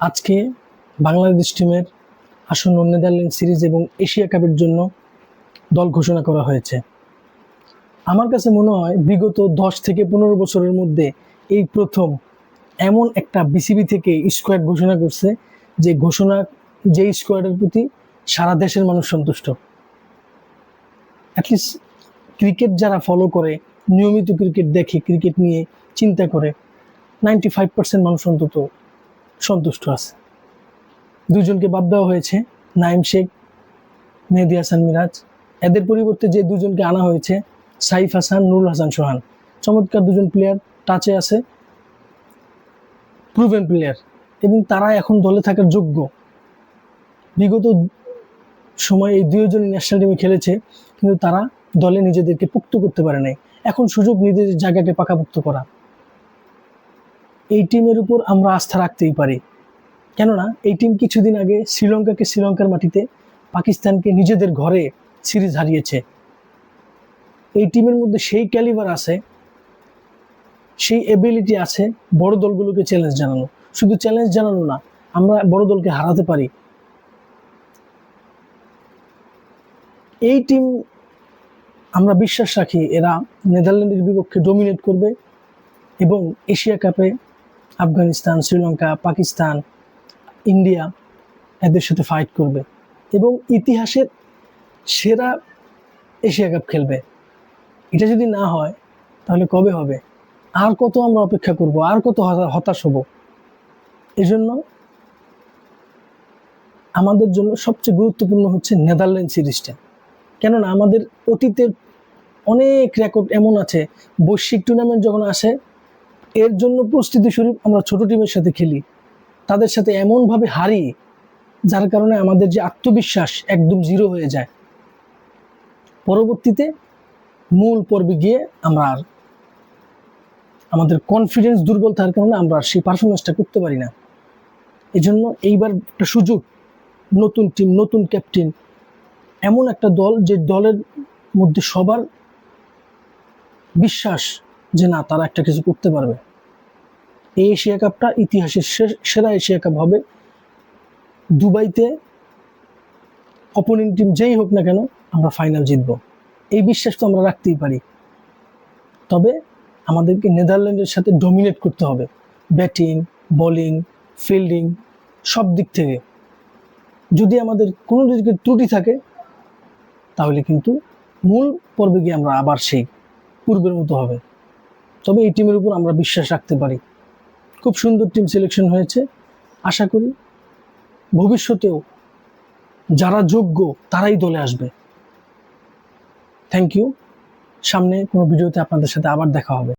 আজকে বাংলাদেশ টিমের আসন্ন নেদারল্যান্ড সিরিজ এবং এশিয়া কাপের জন্য দল ঘোষণা করা হয়েছে। আমার কাছে মনে হয় বিগত দশ থেকে পনেরো বছরের মধ্যে এই প্রথম এমন একটা বিসিবি থেকে স্কোয়াড ঘোষণা করছে যে ঘোষণা, যে স্কোয়াডের প্রতি সারা দেশের মানুষ সন্তুষ্ট। অ্যাটলিস্ট ক্রিকেট যারা ফলো করে, নিয়মিত ক্রিকেট দেখে, ক্রিকেট নিয়ে চিন্তা করে নাইনটি ফাইভ পার্সেন্ট মানুষ অন্তত সন্তুষ্ট আছে। দুজনকে বাদ দেওয়া হয়েছে নাইম শেখ, মেহেদি হাসান মিরাজ। এদের পরিবর্তে যে দুজনকে আনা হয়েছে সাইফ হাসান, নুরুল হাসান সোহান। চমৎকার দুজন প্লেয়ার টাচে আছে প্রুভেন প্লেয়ার এবং তারা এখন দলে থাকার যোগ্য। বিগত সময় এই দুইজনই ন্যাশনাল টিমে খেলেছে, কিন্তু তারা দলে নিজেদেরকে পুক্ত করতে পারে নাই। এখন সুযোগ নিজেদের জায়গাকে পাকাপুক্ত করা। এই টিমের উপর আমরা আস্থা রাখতেই পারি। কেননা, এই টিম কিছুদিন আগে শ্রীলঙ্কাকে শ্রীলঙ্কার মাটিতে পাকিস্তানকে নিজেদের ঘরে সিরিজ হারিয়েছে। এই টিমের মধ্যে সেই ক্যালিবার আছে, সেই এবিলিটি আছে বড় দলগুলোকে চ্যালেঞ্জ জানানো। শুধু চ্যালেঞ্জ জানানো না, আমরা বড় দলকে হারাতে পারি। এই টিম আমরা বিশ্বাস রাখি এরা নেদারল্যান্ডের বিপক্ষে ডমিনেট করবে এবং এশিয়া কাপে আফগানিস্তান, শ্রীলঙ্কা, পাকিস্তান, ইন্ডিয়া এদের সাথে ফাইট করবে এবং ইতিহাসের সেরা এশিয়া কাপ খেলবে। এটা যদি না হয়, তাহলে কবে হবে? আর কত আমরা অপেক্ষা করব? আর কত হতাশ হব? এজন্য আমাদের জন্য সবচেয়ে গুরুত্বপূর্ণ হচ্ছে নেদারল্যান্ড সিরিজটা। কেননা আমাদের অতীতের অনেক রেকর্ড এমন আছে, বৈশ্বিক টুর্নামেন্ট যখন আসে এর জন্য প্রস্তুতি স্বরূপ আমরা ছোট টিমের সাথে খেলি। তাদের সাথে এমনভাবে হারি যার কারণে আমাদের যে আত্মবিশ্বাস একদম জিরো হয়ে যায়। পরবর্তীতে মূল পর্বে গিয়ে আমরা আর আমাদের কনফিডেন্স দুর্বল থাকার কারণে আমরা আর সেই পারফরমেন্সটা করতে পারি না। এই জন্য এইবার একটা সুযোগ, নতুন টিম নতুন ক্যাপ্টেন এমন একটা দল যে দলের মধ্যে সবার বিশ্বাস যে না, তারা একটা কিছু করতে পারবে। এই এশিয়া কাপটা ইতিহাসের সেরা এশিয়া কাপ হবে। দুবাইতে অপোনেন্ট টিম যেই হোক না কেন, আমরা ফাইনাল জিতব। এই বিশ্বাস তো আমরা রাখতেই পারি। তবে আমাদেরকে নেদারল্যান্ডের সাথে ডমিনেট করতে হবে। ব্যাটিং বোলিং ফিল্ডিং সব দিক থেকে। যদি আমাদের কোনো দিকে ত্রুটি থাকে, তাহলে কিন্তু মূল পর্বে গিয়ে আমরা আবার সেই পূর্বের মতো হবে। তবে এই টিমের উপর আমরা বিশ্বাস রাখতে পারি। খুব সুন্দর টিম সিলেকশন হয়েছে। আশা করি ভবিষ্যতেও যারা যোগ্য তারাই দলে আসবে। থ্যাংক ইউ সামনে কোনো ভিডিওতে আপনাদের সাথে আবার দেখা হবে।